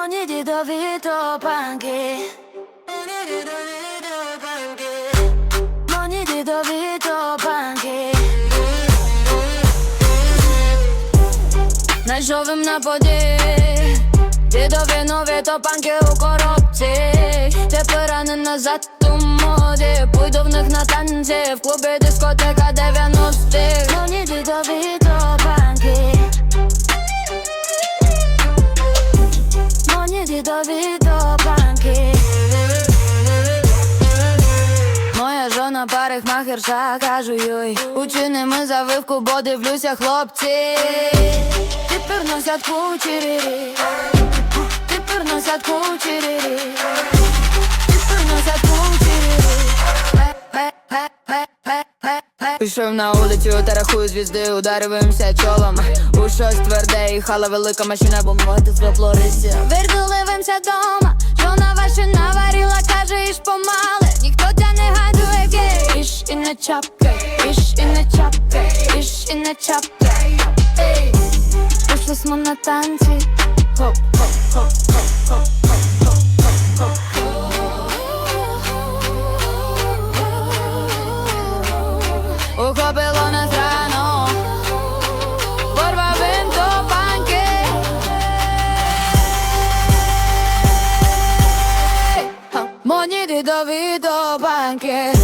Мені дідові топанки Мені дідові топанки Найшов їм на поді Дідові нові топанки у коробці Тепер рани назад у моді Пойду в них на танці В клубі дискотека 90-х Мені до топанки Моя жона парикмахерша, кажу їй Учини ми завивку, бо дивлюся, хлопці Тепер носять кучері. Тепер носять кучерірі Пішов на вулицю, та рахую звізди, удариваємося чолом. У щось тверде, їхала велика машина, бо мати звеплорися Вердуливимся дома, жона ваша наварила, каже, іж помале Ніхто тя не гадує гей Іш і не чапкай, іш і не чапкай, іш і не чапкай Пішли ми на танці. Хоп, Хоп, хоп, хоп, хоп Ухопило нас рано Порва до панки Моніти до відео банки